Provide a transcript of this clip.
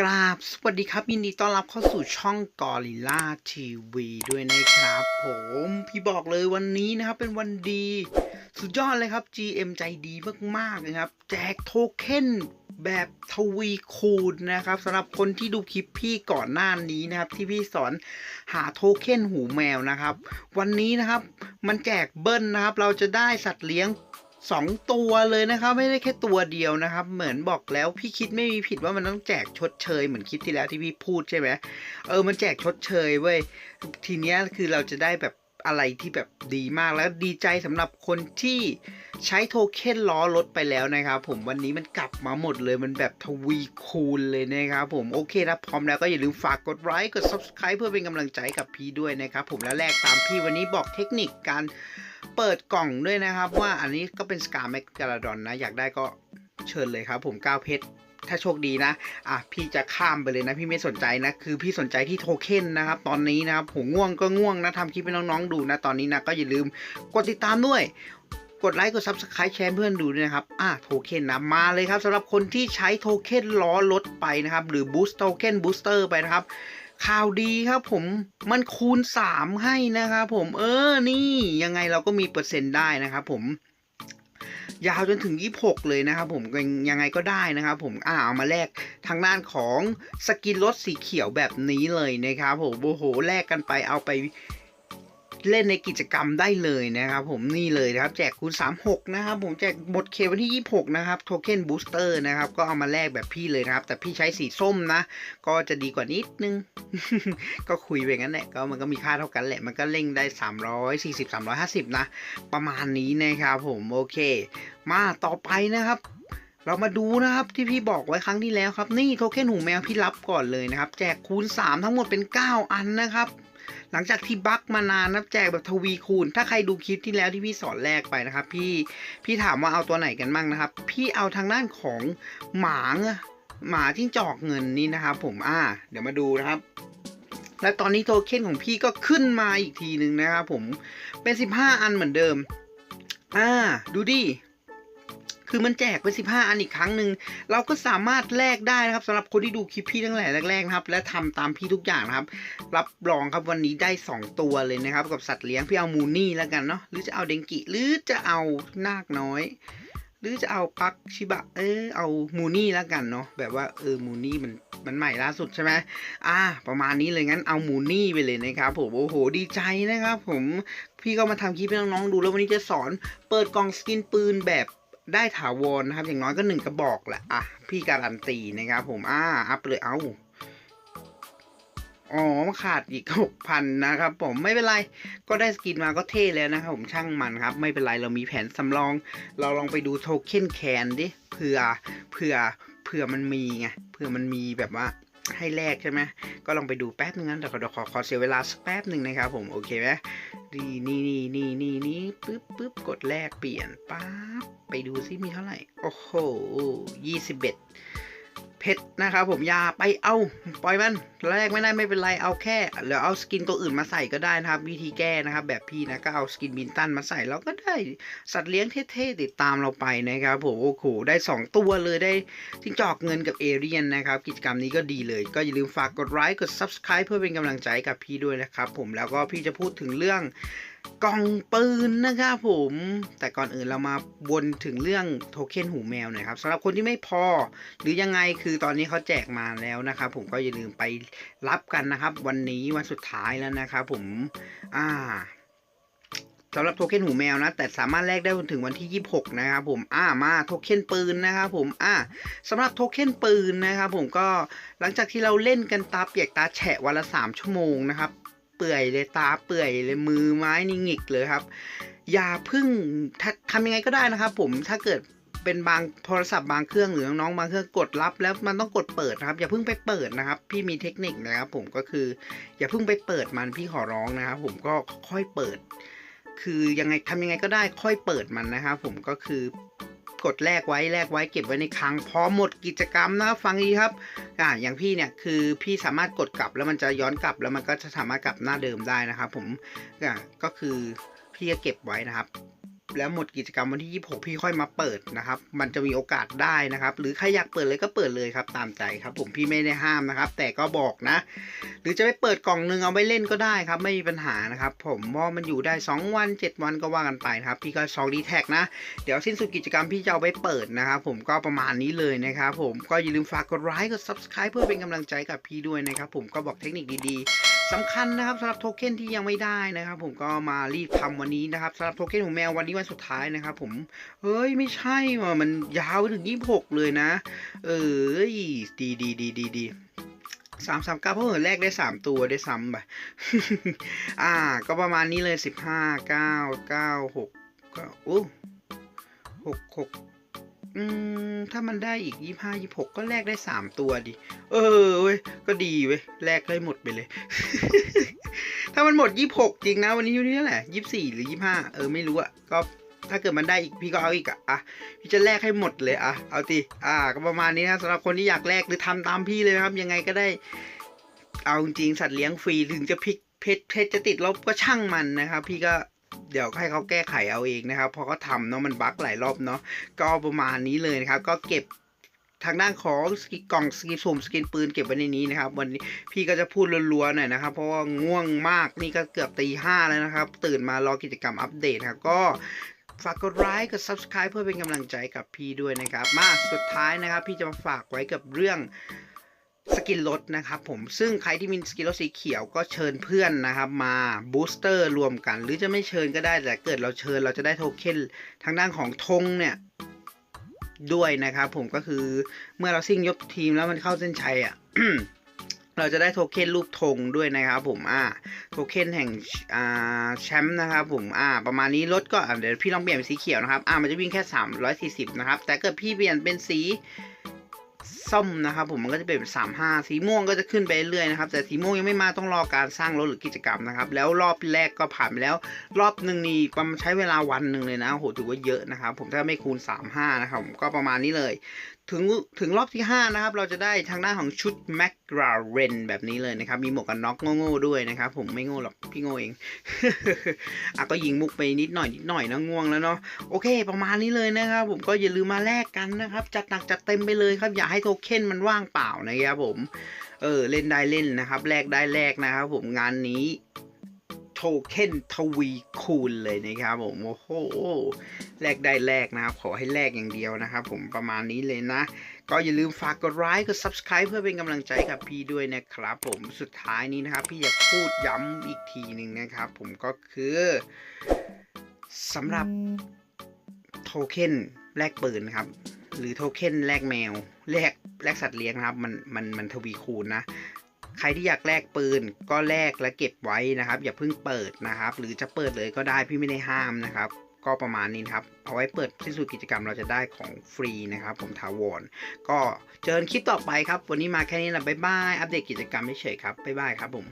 กราบ สวัสดีครับ ยินดีต้อนรับเข้าสู่ช่องกอริล่าทีวีด้วยนะครับผมพี่บอกเลยวันนี้นะครับเป็นวันดี สุดยอดเลยครับ GM ใจดีมากๆนะครับ แจกโทเค็นแบบทวีคูณนะครับสำหรับคนที่ดูคลิปพี่ก่อนหน้านี้นะครับ ที่พี่สอนหาโทเค็นหูแมวนะครับ วันนี้นะครับ มันแจกเบิ้ลนะครับ เราจะได้สัตว์เลี้ยง สองตัวเลยนะครับไม่ได้แค่ตัวเดียวนะครับ เหมือนบอกแล้วพี่คิดไม่มีผิดว่ามันต้องแจกชดเชยเหมือนคลิปที่แล้วที่พี่พูดใช่ไหมเออมันแจกชดเชยเว้ยทีเนี้ยคือเราจะได้แบบอะไรที่แบบดีมากแล้วดีใจสำหรับคนที่ใช้โทเค็นล้อรถไปแล้วนะครับผมวันนี้มันกลับมาหมดเลยมันแบบทวีคูณเลยนะครับผมโอเคนะพร้อมแล้วก็อย่าลืมฝากกดไลค์กด subscribe เพื่อเป็นกำลังใจกับพี่ด้วยนะครับผมแล้วแรกตามพี่วันนี้บอกเทคนิคการ เปิดกล่องด้วยนะครับ ว่าอันนี้ก็เป็นสกาแมกกาลาดอนนะ อยากได้ก็เชิญเลยครับ ผมก้าวเพชรถ้าโชคดีนะ อะ พี่จะข้ามไปเลยนะ พี่ไม่สนใจนะ คือพี่สนใจที่โทเค็นนะครับ ตอนนี้นะครับผมง่วงก็ง่วงนะทำคลิปให้น้องๆดูนะ ตอนนี้นะ ก็อย่าลืมกดติดตามด้วย กดไลค์ กด subscribe แชร์เพื่อนดูด้วยนะครับ อะ โทเค็นนะ มาเลยครับสำหรับคนที่ใช้โทเค็นล้อรถไปนะครับ หรือ boost token booster ไปนะครับ ข่าวดีครับผมมันคูณ 3 ให้นะครับผมเออนี่ยังไงเราก็มีเปอร์เซ็นต์ได้นะครับผมยาวจนถึง 26 เลยนะครับผมยังไงก็ได้นะครับผมอ่าเอามาแลกทางด้านของสกินรถสีเขียวแบบนี้เลยนะครับผมโอ้โหแลกกันไปเอาไป เล่นในกิจกรรมได้เลยนะครับผมนี่เลยนะครับแจกคูณ 36 นะครับผมแจกหมดเควันที่ 26 นะครับโทเค็นบูสเตอร์นะครับก็เอามาแลกแบบพี่เลยนะครับ แต่พี่ใช้สีส้มนะ ก็จะดีกว่านิดนึง ก็คุยไปงั้นแหละก็มันก็มีค่าเท่ากันแหละ มันก็เร่งได้ 340 350 นะ ประมาณนี้นะครับผมโอเค มาต่อไปนะครับเรามาดูนะครับที่พี่บอกไว้ครั้งที่แล้วครับ นี่โทเค็นหูแมวพี่รับก่อนเลยนะครับ แจกคูณ 3 ทั้งหมดเป็น 9 อันนะครับ หลังจากที่บั๊กมานานนะแจกแบบทวีคูณ ถ้าใครดูคลิปที่แล้วที่พี่สอนแรกไปนะครับ พี่พี่ถามว่าเอาตัวไหนกันบ้างนะครับ พี่เอาทางด้านของหมาอะหมาที่จอกเงินนี่นะครับ ผมอ่า เดี๋ยวมาดูนะครับ และตอนนี้โทเค็นของพี่ก็ขึ้นมาอีกทีหนึ่งนะครับผมเป็น 15 อันเหมือนเดิม อ่า ดูดิ คือมันแจกไป15 อันอีกครั้งหนึ่งเราก็สามารถแลกได้นะครับสำหรับคนที่ดูคลิปพี่ตั้งแต่แรกๆนะครับ และทำตามพี่ทุกอย่างนะครับ รับรองครับวันนี้ได้ 2 ตัวเลยนะครับ กับสัตว์เลี้ยงพี่เอามูนี่แล้วกันเนาะหรือจะเอาเดงกิหรือจะเอานาคน้อย หรือจะเอาปักชิบะเออเอามูนี่แล้วกันเนาะแบบว่าเออมูนี่มันมันใหม่ล่าสุดใช่ไหมอ่า ประมาณนี้เลยงั้นเอามูนี่ไปเลยนะครับผม โอ้โห ดีใจนะครับผม พี่ก็มาทำคลิปให้น้องๆดูแล้ววันนี้จะสอนเปิดกล่องสกินปืนแบบ ได้ถาวรนะครับ อย่างน้อยก็หนึ่งกระบอกแหละอะพี่การันตีนะครับผมอ่าอัพเลยเอาอ๋อขาดอีกหกพันนะครับผมไม่เป็นไรก็ได้สกินมาก็เท่แล้วนะครับผมช่างมันครับ ไม่เป็นไรเรามีแผนสำรอง เราลองไปดูโทเค็นแคนดิเผื่อเผื่อเผื่อมันมีไงเผื่อมันมีแบบว่า ให้แลกใช่ไหมก็ลองไปดูแป๊บนึงนะแต่ขอขอขอเสียเวลาสักแป๊บหนึ่งนะครับผมโอเคไหมนี่นี่นี่นี่นี่นี่ปึ๊บปึ๊บกดแลกเปลี่ยนปั๊บไปดูซิมีเท่าไหร่ โอ้โหยี่สิบเอ็ด เพชรนะครับผมอยาไปเอาปล่อยมันแรกไม่ได้ไม่เป็นไรเอาแค่หรือเอาสกินตัวอื่นมาใส่ก็ได้นะครับ วิธีแก้นะครับ แบบพี่นะก็เอาสกินบินตันมาใส่เราก็ได้สัตว์เลี้ยงเท่ๆติดตามเราไปนะครับผมโอ้โหได้ 2 ตัวเลยได้จิ้งจอกเงินกับเอเรียนนะครับ กิจกรรมนี้ก็ดีเลย ก็อย่าลืมฝากกดไลค์กด subscribe เพื่อเป็นกำลังใจกับพี่ด้วยนะครับผมแล้วก็พี่จะพูดถึงเรื่อง กล่องปืนนะครับผม แต่ก่อนอื่นเรามาวนถึงเรื่องโทเค็นหูแมวหน่อยครับสำหรับคนที่ไม่พอ หรือยังไงคือตอนนี้เขาแจกมาแล้วนะครับผมก็อย่าลืมไปรับกันนะครับ วันนี้วันสุดท้ายแล้วนะครับผมอ่าสำหรับโทเค็นหูแมวนะ แต่สามารถแลกได้จนถึงวันที่ 26 นะครับผมอ่ามาโทเค็นปืนนะครับผมอ่าสำหรับโทเค็นปืนนะครับผมก็หลังจากที่เราเล่นกันตาเปียกตาแฉะวันละ 3 ชั่วโมงนะครับ เปื่อยเลยตาเปื่อยเลยมือไม้นี่หงิกเลยครับ อย่าพึ่งทำยังไงก็ได้นะครับ ผมถ้าเกิดเป็นบางโทรศัพท์บางเครื่องหรือน้องๆบางเครื่องกดรับ แล้วมันต้องกดเปิดนะครับ อย่าเพิ่งไปเปิดนะครับ พี่มีเทคนิคนะครับ ผมก็คือ อย่าเพิ่งไปเปิดมันพี่ขอร้องนะครับ ผมก็ค่อยเปิด คือยังไงทำยังไงก็ได้ค่อยเปิดมันนะครับ ผมก็คือ กดแลกไว้แลกไว้เก็บไว้ในคลังพอหมดกิจกรรมนะฟังดีครับอ่าอย่างพี่เนี่ยคือพี่สามารถกดกลับแล้วมันจะย้อนกลับแล้วมันก็จะสามารถกลับหน้าเดิมได้นะครับผมก็คือพี่จะเก็บไว้นะครับ แล้วหมดกิจกรรมวันที่ 26 พี่ค่อยมาเปิดนะครับ มันจะมีโอกาสได้นะครับ หรือใครอยากเปิดเลยก็เปิดเลยครับ ตามใจครับ ผมพี่ไม่ได้ห้ามนะครับ แต่ก็บอกนะ หรือจะไปเปิดกล่องหนึงเอาไว้เล่นก็ได้ครับ ไม่มีปัญหานะครับ ผมว่ามันอยู่ได้ 2 วัน 7 วันก็ว่ากันไปนะครับ พี่ก็ซองดีแท็กนะ เดี๋ยวสิ้นสุดกิจกรรมพี่จะเอาไปเปิดนะครับ ผมก็ประมาณนี้เลยนะครับ ผมก็อย่าลืมฝากกดไลค์กด subscribe เพื่อเป็นกำลังใจกับพี่ด้วยนะครับ ผมก็บอกเทคนิคดีๆ สำคัญนะครับสำหรับโทเค็นที่ยังไม่ได้นะครับ ผมก็มารีบทำวันนี้นะครับสำหรับโทเค็นของแมววันนี้วันสุดท้ายนะครับ ผมเฮ้ยไม่ใช่ว่ะมันยาวถึงยี่หกเลยนะ เออดีดีดีดีดีสามสามเก้าเพราะเออแรกได้สามตัวได้ซ้ำไปอ่า ก็ประมาณนี้เลยสิบห้าเก้าเก้าหกก็อู้หกหก อืม ถ้ามันได้อีกยี่ห้ายี่หกก็แลกได้สามตัวดิ เออเว้ย ก็ดีเว้ย แลกได้หมดไปเลย ถ้ามันหมดยี่หกจริงนะ วันนี้อยู่ที่เท่าไหร่ยี่สี่หรือยี่ห้าเออ ไม่รู้อะก็ถ้าเกิดมันได้อีกพี่ก็เอาอีกอะอะ พี่จะแลกให้หมดเลยอะเอาติอ่า ก็ประมาณนี้นะสำหรับคนที่อยากแลกหรือทำตามพี่เลยนะครับ ยังไงก็ได้ เอาจริงสัตว์เลี้ยงฟรีถึงจะพิกเพชรเพชรจะติดลบก็ช่างมันนะครับ พี่ก็ เดี๋ยวให้เขาแก้ไขเอาเองนะครับเพอเขาทำเนาะมันบั๊กหลายรอบเนาะก็ประมาณนี้เลยนะครับ ก็เก็บทางด้านของสกิกล่องสกินสุ่มสกินปืนเก็บไว้ในนี้นะครับ วันนี้พี่ก็จะพูดรัวๆหน่อยนะครับ เพราะว่าง่วงมากนี่ก็เกือบตีห้าแล้วนะครับ ตื่นมารอกิจกรรมอัปเดตครับก็ฝากกดไลค์กด subscribe เพื่อเป็นกำลังใจกับพี่ด้วยนะครับ มาสุดท้ายนะครับ พี่จะมาฝากไว้กับเรื่อง กินรถนะครับผมซึ่งใครที่มีสกินรถสีเขียวก็เชิญเพื่อนนะครับมาบูสเตอร์รวมกัน หรือจะไม่เชิญก็ได้แต่เกิดเราเชิญเราจะได้โทเค็นทางด้านของธงเนี่ยด้วยนะครับผมก็คือเมื่อเราซิ่งยกทีมแล้วมันเข้าเส้นชัยอะเราจะได้โทเค็นรูปธงด้วยนะครับผมอ่าโทเค็นแห่งอ่าแชมป์นะครับผมอ่าประมาณนี้รถก็เดี๋ยวพี่ลองเปลี่ยนเป็นสีเขียวนะครับอ่ามันจะวิ่งแค่ 340 นะครับแต่เกิดพี่เปลี่ยนเป็นสี ส้มนะครับผมมันก็จะเป็นสามห้าสีม่วงก็จะขึ้นไปเรื่อยๆนะครับ แต่สีม่วงยังไม่มาต้องรอการสร้างรถหรือกิจกรรมนะครับ แล้วรอบแรกก็ผ่านไปแล้ว รอบหนึ่งนี่ประมาณใช้เวลาวันหนึ่งเลยนะโหถือว่าเยอะนะครับ ผมถ้าไม่คูณสามห้านะครับผมก็ประมาณนี้เลย ถึงถึงรอบที่ 5 นะครับ เราจะได้ทางด้านของชุดแม c ราเรนแบบนี้เลยนะครับ มีหมวกกันน็อกโง่ๆด้วยนะครับ ผมไม่โง่หรอกพี่โง่เองอะก็ยิงมุกไปนิดหน่อยนิดหน่อยนะง่วงแล้วเนาะโอเค ประมาณนี้เลยนะครับ ผมก็อย่าลืมมาแลกกันนะครับ จัดหนักจัดเต็มไปเลยครับอย่าให้โทเคนมันว่างเปล่านะครับผม เออเล่นได้เล่นนะครับแลกได้แลกนะครับผมงานนี้โทเค็นทวีคูณเลยนะครับผมโอ้โหแลกได้แลกนะครับ ขอให้แลกอย่างเดียวนะครับผมประมาณนี้เลยนะ ก็อย่าลืมฝากกดไลค์กด subscribe เพื่อเป็นกำลังใจกับพี่ด้วยนะครับ ผมสุดท้ายนี้นะครับ พี่จะพูดย้ำอีกทีหนึ่งนะครับ ผมก็คือสำหรับโทเค็นแลกปืนครับ หรือโทเค็นแลกแมวแลก แลกสัตว์เลี้ยงนะครับ มันมันมันทวีคูณนะใครที่อยากแลกปืนก็แลกและเก็บไว้นะครับ อย่าเพิ่งเปิดนะครับ หรือจะเปิดเลยก็ได้พี่ไม่ได้ห้ามนะครับ ก็ประมาณนี้ครับ เอาไว้เปิดสิ้นสุดกิจกรรมเราจะได้ของฟรีนะครับ ผมทาวอนก็เจอกันคลิปต่อไปครับ วันนี้มาแค่นี้นะบ๊ายบายอัปเดตกิจกรรมเฉยๆครับบ๊ายบายครับผม